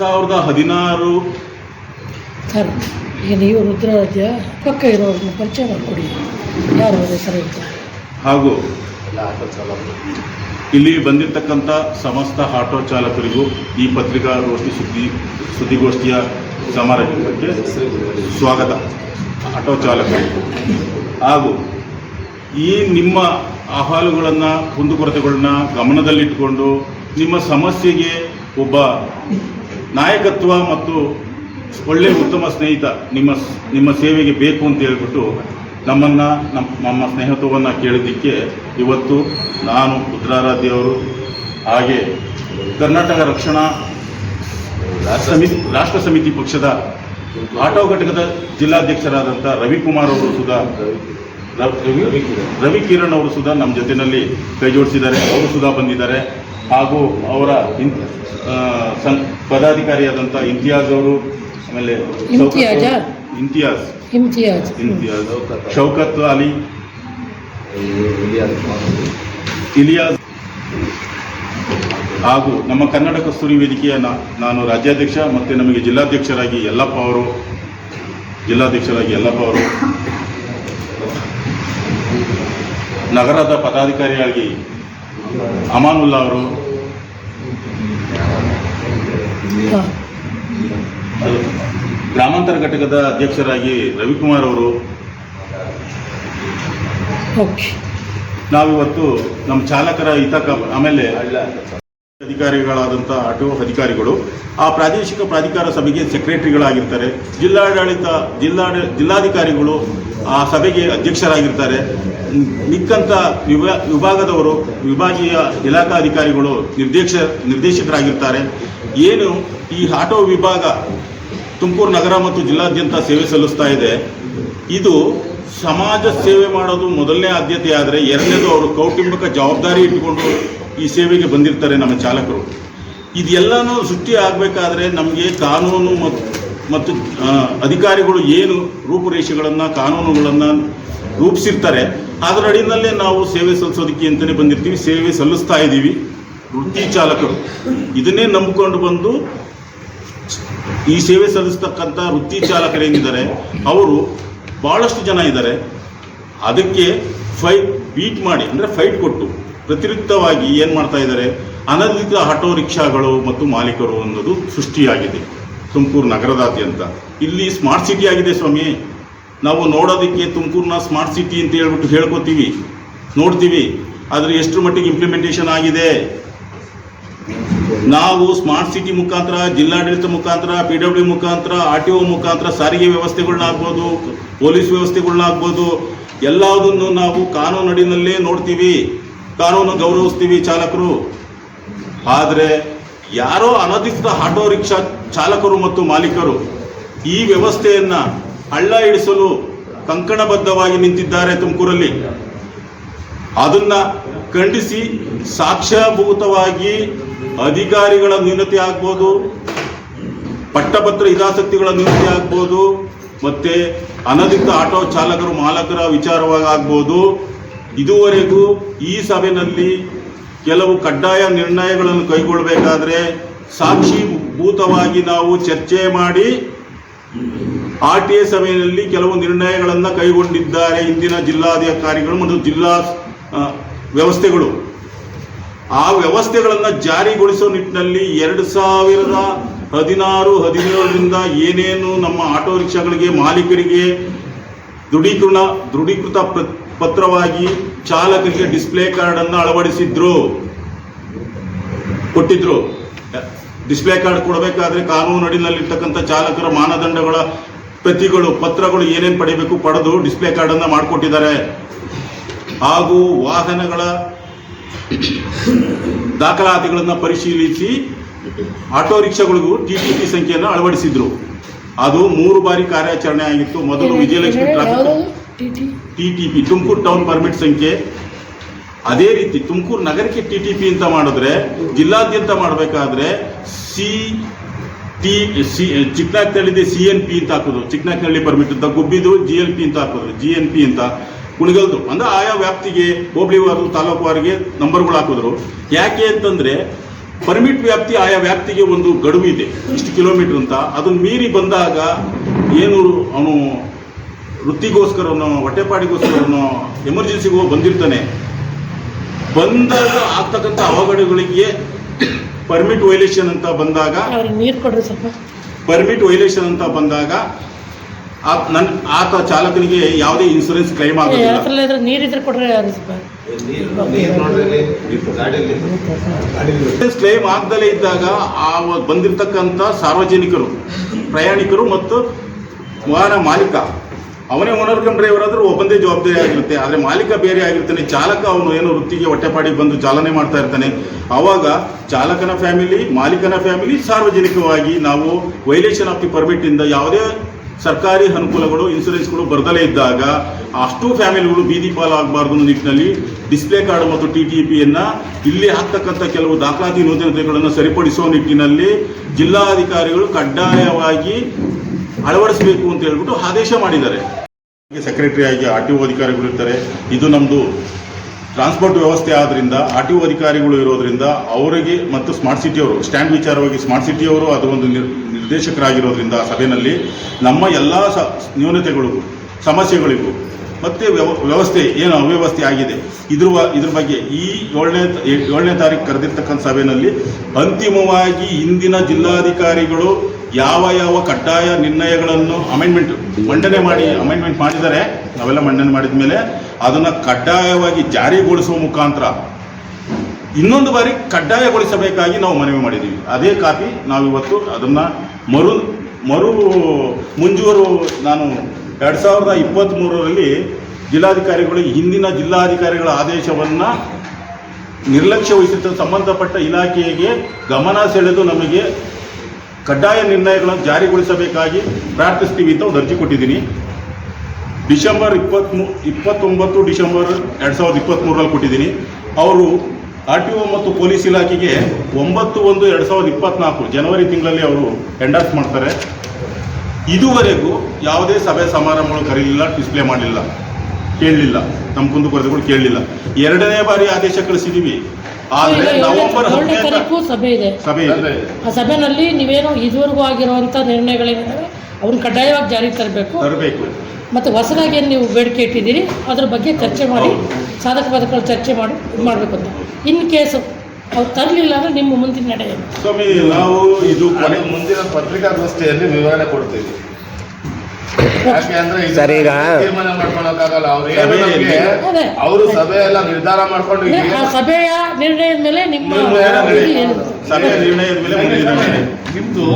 ಸಾವಿರದ ಹದಿನಾರು. ಸರ್ ಈಗ ನೀವು ಪಕ್ಕ ಇರೋರನ್ನ ಪರಿಚಯ ಮಾಡಿಕೊಡಿ. ಯಾರು ಅವ್ರ ಹೆಸರು ಅಂತ? ಹಾಗೂ ಇಲ್ಲಿ ಬಂದಿರತಕ್ಕಂಥ ಸಮಸ್ತ ಆಟೋ ಚಾಲಕರಿಗೂ ಈ ಪತ್ರಿಕಾಗೋಷ್ಠಿ ಸುದ್ದಿ ಸುದ್ದಿಗೋಷ್ಠಿಯ ಸಮಾರಂಭಕ್ಕೆ ಸ್ವಾಗತ. ಆಟೋ ಚಾಲಕರು. ಹಾಗೂ ಈ ನಿಮ್ಮ ಅಹವಾಲುಗಳನ್ನು ಕುಂದುಕೊರತೆಗಳನ್ನ ಗಮನದಲ್ಲಿಟ್ಟುಕೊಂಡು ನಿಮ್ಮ ಸಮಸ್ಯೆಗೆ ಒಬ್ಬ ನಾಯಕತ್ವ ಮತ್ತು ಒಳ್ಳೆಯ ಉತ್ತಮ ಸ್ನೇಹಿತ ನಿಮ್ಮ ನಿಮ್ಮ ಸೇವೆಗೆ ಬೇಕು ಅಂತ ಹೇಳ್ಬಿಟ್ಟು ನಮ್ಮನ್ನು ನಮ್ಮ ನಮ್ಮ ಸ್ನೇಹಿತವನ್ನು ಕೇಳಿದ್ದಕ್ಕೆ ಇವತ್ತು ನಾನು ರುದ್ರಾರಾಧ್ಯವರು ಹಾಗೆ ಕರ್ನಾಟಕ ರಕ್ಷಣಾ ಸಮಿತಿ, ರಾಷ್ಟ್ರ ಸಮಿತಿ ಪಕ್ಷದ ಆಟೋ ಘಟಕದ ಜಿಲ್ಲಾಧ್ಯಕ್ಷರಾದಂಥ ರವಿಕುಮಾರ್ ಅವರು ಸುಧಾ ರವಿ ಕಿರಣ್ ಅವರು ಸುಧಾ ನಮ್ಮ ಜೊತೆಯಲ್ಲಿ ಕೈ ಜೋಡಿಸಿದ್ದಾರೆ. ಅವರು ಸುಧಾ ಬಂದಿದ್ದಾರೆ. ಹಾಗೂ ಅವರ ಸಂ- ಪದಾಧಿಕಾರಿಯಾದಂಥ ಇಂತಿಯಾಜ್ ಅವರು ಆಮೇಲೆ ಇಮ್ತಿಯಾಜ್? ಇಂತಿಯಾಜ್ ಇಮ್ತಿಯಾಜ್. ಇಂತಿಯಾಜ್ ಶೌಕತ್ ಅಲಿ. ಇಲಿಯಾಸ್ ಹಾಗೂ ನಮ್ಮ ಕನ್ನಡ ಕಸ್ತೂರಿ ವೇದಿಕೆಯ ನಾನು ರಾಜ್ಯಾಧ್ಯಕ್ಷ ಮತ್ತು ನಮಗೆ ಜಿಲ್ಲಾಧ್ಯಕ್ಷರಾಗಿ ಯಲ್ಲಪ್ಪ ಅವರು ಜಿಲ್ಲಾಧ್ಯಕ್ಷರಾಗಿ ಯಲ್ಲಪ್ಪ ಅವರು ನಗರದ ಪದಾಧಿಕಾರಿಯಾಗಿ ಅಮಾನುಲ್ಲಾ ಅವರು ಗ್ರಾಮಾಂತರ ಘಟಕದ ಅಧ್ಯಕ್ಷರಾಗಿ ರವಿಕುಮಾರ್ ಅವರು ನಾವಿವತ್ತು ನಮ್ಮ ಚಾಲಕರ ಹಿತ ಆಮೇಲೆ ಅಧಿಕಾರಿಗಳಾದಂಥ ಆಟೋ ಅಧಿಕಾರಿಗಳು ಆ ಪ್ರಾದೇಶಿಕ ಪ್ರಾಧಿಕಾರ ಸಭೆಗೆ ಸೆಕ್ರೆಟರಿಗಳಾಗಿರ್ತಾರೆ. ಜಿಲ್ಲಾಡಳಿತ ಜಿಲ್ಲಾಡ ಜಿಲ್ಲಾಧಿಕಾರಿಗಳು ಆ ಸಭೆಗೆ ಅಧ್ಯಕ್ಷರಾಗಿರ್ತಾರೆ. ಮಿಕ್ಕಂತ ವಿಭಾ, ವಿಭಾಗದವರು, ವಿಭಾಗೀಯ ಇಲಾಖಾಧಿಕಾರಿಗಳು ನಿರ್ದೇಶ ನಿರ್ದೇಶಕರಾಗಿರ್ತಾರೆ. ಏನು ಈ ಆಟೋ ವಿಭಾಗ ತುಮಕೂರು ನಗರ ಮತ್ತು ಜಿಲ್ಲಾದ್ಯಂತ ಸೇವೆ ಸಲ್ಲಿಸ್ತಾ ಇದೆ. ಇದು ಸಮಾಜ ಸೇವೆ ಮಾಡೋದು ಮೊದಲನೇ ಆದ್ಯತೆ ಆದರೆ ಎರಡನೇದು ಅವರು ಕೌಟುಂಬಿಕ ಜವಾಬ್ದಾರಿ ಇಟ್ಟುಕೊಂಡು ಈ ಸೇವೆಗೆ ಬಂದಿರ್ತಾರೆ ನಮ್ಮ ಚಾಲಕರು. ಇದೆಲ್ಲನೂ ಸೃಷ್ಟಿ ಆಗಬೇಕಾದ್ರೆ ನಮಗೆ ಕಾನೂನು ಮತ್ತು ಮತ್ತು ಅಧಿಕಾರಿಗಳು ಏನು ರೂಪುರೇಷೆಗಳನ್ನು, ಕಾನೂನುಗಳನ್ನು ರೂಪಿಸಿರ್ತಾರೆ. ಅದರ ಅಡಿನಲ್ಲೇ ನಾವು ಸೇವೆ ಸಲ್ಲಿಸೋದಕ್ಕೆ ಅಂತಲೇ ಬಂದಿರ್ತೀವಿ. ಸೇವೆ ಸಲ್ಲಿಸ್ತಾ ಇದ್ದೀವಿ. ವೃತ್ತಿ ಚಾಲಕರು. ಇದನ್ನೇ ನಂಬಿಕೊಂಡು ಬಂದು ಈ ಸೇವೆ ಸಲ್ಲಿಸ್ತಕ್ಕಂಥ ವೃತ್ತಿ ಚಾಲಕರೇನಿದ್ದಾರೆ ಅವರು ಭಾಳಷ್ಟು ಜನ ಇದ್ದಾರೆ. ಅದಕ್ಕೆ ಫೈಟ್ ಬೀಟ್ ಮಾಡಿ, ಅಂದರೆ ಫೈಟ್ ಕೊಟ್ಟು ಪ್ರತಿರಿಕ್ತವಾಗಿ ಏನು ಮಾಡ್ತಾ ಇದ್ದಾರೆ, ಅನಧಿಕೃತ ಆಟೋ ರಿಕ್ಷಾಗಳು ಮತ್ತು ಮಾಲೀಕರು ಅನ್ನೋದು ಸೃಷ್ಟಿಯಾಗಿದೆ. ತುಮಕೂರು ನಗರದಾದ್ಯಂತ. ಇಲ್ಲಿ ಸ್ಮಾರ್ಟ್ ಸಿಟಿ ಆಗಿದೆ ಸ್ವಾಮಿ. ನಾವು ನೋಡೋದಕ್ಕೆ ತುಮಕೂರನ್ನ ಸ್ಮಾರ್ಟ್ ಸಿಟಿ ಅಂತ ಹೇಳ್ಬಿಟ್ಟು ಹೇಳ್ಕೊತೀವಿ. ನೋಡ್ತೀವಿ. ಆದರೆ ಎಷ್ಟು ಮಟ್ಟಿಗೆ ಇಂಪ್ಲಿಮೆಂಟೇಷನ್ ಆಗಿದೆ? ನಾವು ಸ್ಮಾರ್ಟ್ ಸಿಟಿ ಮುಖಾಂತರ, ಜಿಲ್ಲಾಡಳಿತ ಮುಖಾಂತರ ಪಿ ಡಬ್ಲ್ಯೂ ಮುಖಾಂತರ ಆರ್ ಟಿ ಒ ಮುಖಾಂತರ ಸಾರಿಗೆ ವ್ಯವಸ್ಥೆಗಳನ್ನ ಆಗ್ಬೋದು ಪೊಲೀಸ್ ವ್ಯವಸ್ಥೆಗಳನ್ನ ಆಗ್ಬೋದು ಎಲ್ಲದನ್ನು ನಾವು ಕಾನೂನು ಅಡಿನಲ್ಲೇ ನೋಡ್ತೀವಿ. ಕಾನೂನು ಗೌರವಿಸ್ತೀವಿ ಚಾಲಕರು. ಆದರೆ ಯಾರೋ ಅನಧಿಕೃತ ಆಟೋ ರಿಕ್ಷಾ ಚಾಲಕರು ಮತ್ತು ಮಾಲೀಕರು ಈ ವ್ಯವಸ್ಥೆಯನ್ನ ಹಳ್ಳ ಇಡಿಸಲು ಕಂಕಣಬದ್ಧವಾಗಿ ನಿಂತಿದ್ದಾರೆ ತುಮಕೂರಲ್ಲಿ. ಅದನ್ನ ಖಂಡಿಸಿ ಸಾಕ್ಷ್ಯಭೂತವಾಗಿ ಅಧಿಕಾರಿಗಳ ನ್ಯೂನತೆ ಆಗ್ಬೋದು ಪಟ್ಟಭದ್ರ ಹಿತಾಸಕ್ತಿಗಳ ನ್ಯೂನತೆ ಆಗ್ಬೋದು, ಮತ್ತೆ ಅನಧಿಕೃತ ಆಟೋ ಚಾಲಕರು ಮಾಲಕರ ವಿಚಾರವಾಗಿ ಆಗ್ಬೋದು. ಇದುವರೆಗೂ ಈ ಸಭೆಯಲ್ಲಿ ಕೆಲವು ಕಡ್ಡಾಯ ನಿರ್ಣಯಗಳನ್ನು ಕೈಗೊಳ್ಳಬೇಕಾದ್ರೆ ಸಾಕ್ಷಿಭೂತವಾಗಿ ನಾವು ಚರ್ಚೆ ಮಾಡಿ ಆರ್ ಟಿ ಎ ಸಭೆಯಲ್ಲಿ ಕೆಲವು ನಿರ್ಣಯಗಳನ್ನು ಕೈಗೊಂಡಿದ್ದಾರೆ ಇಂದಿನ ಜಿಲ್ಲಾಧಿಕಾರಿಗಳು ಮತ್ತು ಜಿಲ್ಲಾ ವ್ಯವಸ್ಥೆಗಳು. ಆ ವ್ಯವಸ್ಥೆಗಳನ್ನು ಜಾರಿಗೊಳಿಸೋ ನಿಟ್ಟಿನಲ್ಲಿ ಎರಡು ಸಾವಿರದ ಹದಿನಾರು, ಹದಿನೇಳರಿಂದ ಏನೇನು ನಮ್ಮ ಆಟೋ ರಿಕ್ಷಾಗಳಿಗೆ ಮಾಲೀಕರಿಗೆ ದೃಢೀಕರಣ ದೃಢೀಕೃತ ಪತ್ರವಾಗಿ ಚಾಲಕರಿಗೆ ಡಿಸ್ಪ್ಲೇ ಕಾರ್ಡ್ ಅನ್ನು ಅಳವಡಿಸಿದ್ರು, ಕೊಟ್ಟಿದ್ರು. ಡಿಸ್ಪ್ಲೇ ಕಾರ್ಡ್ ಕೊಡಬೇಕಾದ್ರೆ ಕಾನೂನು ಅಡಿನಲ್ಲಿರ್ತಕ್ಕಂಥ ಚಾಲಕರ ಮಾನದಂಡಗಳ ಪ್ರತಿಗಳು ಪತ್ರಗಳು ಏನೇನು ಪಡಿಬೇಕು ಪಡೆದು ಡಿಸ್ಪ್ಲೇ ಕಾರ್ಡ್ ಅನ್ನ ಮಾಡಿಕೊಟ್ಟಿದ್ದಾರೆ. ಹಾಗೂ ವಾಹನಗಳ ದಾಖಲಾತಿಗಳನ್ನು ಪರಿಶೀಲಿಸಿ ಆಟೋ ರಿಕ್ಷಾಗಳಿಗೂ ಟಿ ಟಿ ಪಿ ಸಂಖ್ಯೆಯನ್ನು ಅಳವಡಿಸಿದ್ರು. ಅದು ಮೂರು ಬಾರಿ ಕಾರ್ಯಾಚರಣೆ ಆಗಿತ್ತು. ಮೊದಲು Vijayalakshmi traffic T T P. Tumakuru town permit ಸಂಖ್ಯೆ. ಅದೇ ರೀತಿ ತುಮಕೂರು ನಗರಕ್ಕೆ ಟಿ ಟಿ ಪಿ ಅಂತ ಮಾಡಿದ್ರೆ ಜಿಲ್ಲಾದ್ಯಂತ ಮಾಡಬೇಕಾದ್ರೆ ಸಿ ಟಿ ಸಿ ಚಿಕ್ಕನಾಗ್ನಳ್ಳಿದೆ ಸಿ ಎನ್ ಪಿ ಅಂತ ಹಾಕೋದು. ಚಿಕ್ಕನಾಕ್ನಳ್ಳಿ ಪರ್ಮಿಟ್ ಅಂತ, ಗುಬ್ಬಿದು ಜಿ ಎಲ್ ಪಿ ಅಂತ ಹಾಕೋದು. ಜಿ ಎನ್ ಪಿ ಅಂತ ಕುಣಿಗಲ್ದು. ಅಂದ್ರೆ ಆಯಾ ವ್ಯಾಪ್ತಿಗೆ ಹೋಬಳಿವಾರು ತಾಲೂಕುವಾರಿಗೆ ನಂಬರ್ಗಳು ಹಾಕಿದ್ರು. ಯಾಕೆ ಅಂತಂದ್ರೆ ಪರ್ಮಿಟ್ ವ್ಯಾಪ್ತಿ ಆಯಾ ವ್ಯಾಪ್ತಿಗೆ ಒಂದು ಗಡುವು ಇದೆ. ಇಷ್ಟು ಕಿಲೋಮೀಟರ್ ಅಂತ. ಅದನ್ನ ಮೀರಿ ಬಂದಾಗ ಏನು ಅವನು ವೃತ್ತಿಗೋಸ್ಕರ ಹೊಟ್ಟೆಪಾಡಿಗೋಸ್ಕರ ಎಮರ್ಜೆನ್ಸಿಗೆ ಬಂದಿರ್ತಾನೆ. ಬಂದಾಗ ಆಗ್ತಕ್ಕಂಥ ಅವಘಡಗಳಿಗೆ ಪರ್ಮಿಟ್ ವೈಲೇಷನ್ ಅಂತ ಬಂದಾಗ ನೀರು ಕೊಡ್ರಿ ಸ್ವಲ್ಪ. ಪರ್ಮಿಟ್ ವೈಲೇಷನ್ ಅಂತ ಬಂದಾಗ ಆ- ನನ್ ಆತ ಚಾಲಕನಿಗೆ ಯಾವುದೇ ಇನ್ಸೂರೆನ್ಸ್ ಕ್ಲೈಮ್ ಆಗೋದಿಲ್ಲ. ನೀರಿದ್ರೆ ಕೊಡ್ರಿ ಯಾರು ನೀರು ನೋಡ್ರಿ ಗಾಡಿಯಲ್ಲಿ ಇನ್ಸೂರೆನ್ಸ್ ಕ್ಲೈಮ್ ಆಗದಲೇ ಇದ್ದಾಗ ಆ ಬಂದಿರತಕ್ಕಂತ ಬಂದಿರತಕ್ಕಂಥ ಸಾರ್ವಜನಿಕರು ಪ್ರಯಾಣಿಕರು ಮತ್ತು ವಾಹನ ಮಾಲೀಕ. ಅವನೇ ಓನರ್ ಕಮ್ ಡ್ರೈವರ್ ಆದ್ರೂ ಒಬ್ಬಂದೇ ಜವಾಬ್ದಾರಿ ಆಗಿರುತ್ತೆ. ಆದರೆ ಮಾಲೀಕ ಬೇರೆ ಆಗಿರ್ತಾನೆ. ಚಾಲಕ ಅವನು ಏನೋ ವೃತ್ತಿಗೆ ಹೊಟ್ಟೆಪಾಡಿ ಬಂದು ಚಾಲನೆ ಮಾಡ್ತಾ ಇರ್ತಾನೆ. ಅವಾಗ ಚಾಲಕನ ಫ್ಯಾಮಿಲಿ ಮಾಲೀಕನ ಫ್ಯಾಮಿಲಿ ಸಾರ್ವಜನಿಕವಾಗಿ ನಾವು ವೈಲೇಷನ್ ಆಫ್ ದಿ ಪರ್ಮಿಟ್ ಇಂದ ಯಾವುದೇ ಸರ್ಕಾರಿ ಅನುಕೂಲಗಳು ಇನ್ಸೂರೆನ್ಸ್ಗಳು ಬರದಲೇ ಇದ್ದಾಗ ಅಷ್ಟು ಫ್ಯಾಮಿಲಿಗಳು ಬೀದಿ ಅನ್ನೋ ನಿಟ್ಟಿನಲ್ಲಿ ಡಿಸ್ಪ್ಲೇ ಕಾರ್ಡ್ ಮತ್ತು ಟಿ ಟಿ ಪಿಯನ್ನು ಇಲ್ಲಿ ಹಾಕ್ತಕ್ಕಂಥ ಕೆಲವು ದಾಖಲಾತಿ ನೂತನತೆಗಳನ್ನು ಸರಿಪಡಿಸುವ ನಿಟ್ಟಿನಲ್ಲಿ ಜಿಲ್ಲಾಧಿಕಾರಿಗಳು ಕಡ್ಡಾಯವಾಗಿ ಅಳವಡಿಸಬೇಕು ಅಂತ ಹೇಳ್ಬಿಟ್ಟು ಆದೇಶ ಮಾಡಿದ್ದಾರೆ. ಸೆಕ್ರೆಟರಿ ಆಗಿ ಆರ್ ಟಿ ಒ ಅಧಿಕಾರಿಗಳು ಇರ್ತಾರೆ. ಇದು ನಮ್ಮದು ಟ್ರಾನ್ಸ್ಪೋರ್ಟ್ ವ್ಯವಸ್ಥೆ ಆದ್ರಿಂದ ಆರ್ ಟಿ ಒ ಅಧಿಕಾರಿಗಳು ಇರೋದ್ರಿಂದ ಅವರಿಗೆ ಮತ್ತು ಸ್ಮಾರ್ಟ್ ಸಿಟಿಯವರು ಸ್ಟ್ಯಾಂಡ್ ವಿಚಾರವಾಗಿ ಸ್ಮಾರ್ಟ್ ಸಿಟಿಯವರು ಅದು ಒಂದು ನಿರ್, ನಿರ್ದೇಶಕರಾಗಿರೋದ್ರಿಂದ ಸಭೆಯಲ್ಲಿ ನಮ್ಮ ಎಲ್ಲ ಸ ನ್ಯೂನತೆಗಳಿಗೂ ಸಮಸ್ಯೆಗಳಿಗೂ ಮತ್ತು ವ್ಯವ ವ್ಯವಸ್ಥೆ ಏನು ಅವ್ಯವಸ್ಥೆ ಆಗಿದೆ, ಇದ್ರ ಇದ್ರ ಬಗ್ಗೆ ಈ ಏಳನೇ ಏಳನೇ ತಾರೀಕು ಕರೆದಿರ್ತಕ್ಕಂಥ ಸಭೆಯಲ್ಲಿ ಅಂತಿಮವಾಗಿ ಇಂದಿನ ಜಿಲ್ಲಾಧಿಕಾರಿಗಳು ಯಾವ ಯಾವ ಕಡ್ಡಾಯ ನಿರ್ಣಯಗಳನ್ನು ಅಮೆಂಡ್ಮೆಂಟ್ ಮಂಡನೆ ಮಾಡಿ ಅಮೆಂಡ್ಮೆಂಟ್ ಮಾಡಿದ್ದಾರೆ ನಾವೆಲ್ಲ ಮಂಡನೆ ಮಾಡಿದ ಮೇಲೆ ಅದನ್ನು ಕಡ್ಡಾಯವಾಗಿ ಜಾರಿಗೊಳಿಸುವ ಮುಖಾಂತರ ಇನ್ನೊಂದು ಬಾರಿ ಕಡ್ಡಾಯಗೊಳಿಸಬೇಕಾಗಿ ನಾವು ಮನವಿ ಮಾಡಿದ್ದೀವಿ. ಅದೇ ಕಾಪಿ ನಾವಿವತ್ತು ಅದನ್ನು ಮರು ಮರು ಮುಂಜೂರು ನಾನು ಎರಡು ಸಾವಿರದ ಇಪ್ಪತ್ತ್ಮೂರರಲ್ಲಿ ಜಿಲ್ಲಾಧಿಕಾರಿಗಳು, ಹಿಂದಿನ ಜಿಲ್ಲಾಧಿಕಾರಿಗಳ ಆದೇಶವನ್ನು ನಿರ್ಲಕ್ಷ್ಯ ವಹಿಸಿದ ಸಂಬಂಧಪಟ್ಟ ಇಲಾಖೆಗೆ ಗಮನ ಸೆಳೆದು ನಮಗೆ ಕಡ್ಡಾಯ ನಿರ್ಣಯಗಳನ್ನು ಜಾರಿಗೊಳಿಸಬೇಕಾಗಿ ಪ್ರಾರ್ಥಿಸ್ತೀವಿ ಅಂತ ಒಂದು ಅರ್ಜಿ ಕೊಟ್ಟಿದ್ದೀನಿ. ಡಿಸೆಂಬರ್ ಇಪ್ಪತ್ಮೂ ಇಪ್ಪತ್ತೊಂಬತ್ತು, ಡಿಸೆಂಬರ್ ಎರಡು ಸಾವಿರದ ಇಪ್ಪತ್ತ್ಮೂರರಲ್ಲಿ ಕೊಟ್ಟಿದ್ದೀನಿ. ಅವರು ಆರ್ ಟಿ ಒ ಮತ್ತು ಪೊಲೀಸ್ ಇಲಾಖೆಗೆ ಒಂಬತ್ತು ಒಂದು ಎರಡು ಸಾವಿರದ ಇಪ್ಪತ್ನಾಲ್ಕು ಜನವರಿ ತಿಂಗಳಲ್ಲಿ ಅವರು ಎಂಡರ್ಸ್ ಮಾಡ್ತಾರೆ. ಇದುವರೆಗೂ ಯಾವುದೇ ಸಭೆ ಸಮಾರಂಭಗಳು ಕರೀಲಿಲ್ಲ ಡಿಸ್ಪ್ಲೇ ಮಾಡಲಿಲ್ಲ, ಕೇಳಲಿಲ್ಲ ನಮ್ಮ ಕುಂದುಕೊರತೆಗಳು ಕೇಳಲಿಲ್ಲ. ಎರಡನೇ ಬಾರಿ ಆದೇಶ ಕಳಿಸಿದ್ದೀವಿ ನವೆಂಬರ್ ಏಳನೇ ತಾರೀಕು ಸಭೆ ಇದೆ. ಸಭೆ ಇದೆ. ಆ ಸಭೆನಲ್ಲಿ ನೀವೇನು ಇದುವರೆಗೂ ಆಗಿರುವಂತ ನಿರ್ಣಯಗಳೇನಿದ್ದಾವೆ ಅವ್ರನ್ನ ಕಡ್ಡಾಯವಾಗಿ ಜಾರಿಗೆ ತರಬೇಕು. ತರಬೇಕು. ಮತ್ತು ಹೊಸದಾಗಿ ಏನು ನೀವು ಬೇಡಿಕೆ ಇಟ್ಟಿದ್ದೀರಿ ಅದ್ರ ಬಗ್ಗೆ ಚರ್ಚೆ ಮಾಡಿ ಸಾಧಕ ಬಾಧಕಗಳು ಚರ್ಚೆ ಮಾಡಿ ಇದು ಮಾಡಬೇಕು ಅಂತ. ಇನ್ ಕೇಸ್ ಅವ್ರು ತರಲಿಲ್ಲ ಅಂದ್ರೆ ನಿಮ್ಮ ಮುಂದಿನ ನಡೆಯ ಸ್ವಾಮಿ ನಾವು ಇದು ಕೊನೆ ಮುಂದಿನ ಪತ್ರಿಕಾಗೋಷ್ಠಿಯಲ್ಲಿ ವಿವರಣೆ ಕೊಡ್ತೀವಿ. ಸರ್, ಈಗ- ತೀರ್ಮಾನ ಮಾಡ್ಕೊಳಕ್ಕಾಗಲ್ಲ. ಅವ್ರು ಸಭೆ ಎಲ್ಲ ನಿರ್ಧಾರ ಮಾಡ್ಕೊಂಡು ಆ ಸಭೆಯ ನಿರ್ಣಯದ ಮೇಲೆ ನಿಮ್ಮ? ಸಭೆಯ ನಿರ್ಣಯದ ಮೇಲೆ. ನಿಮ್ದು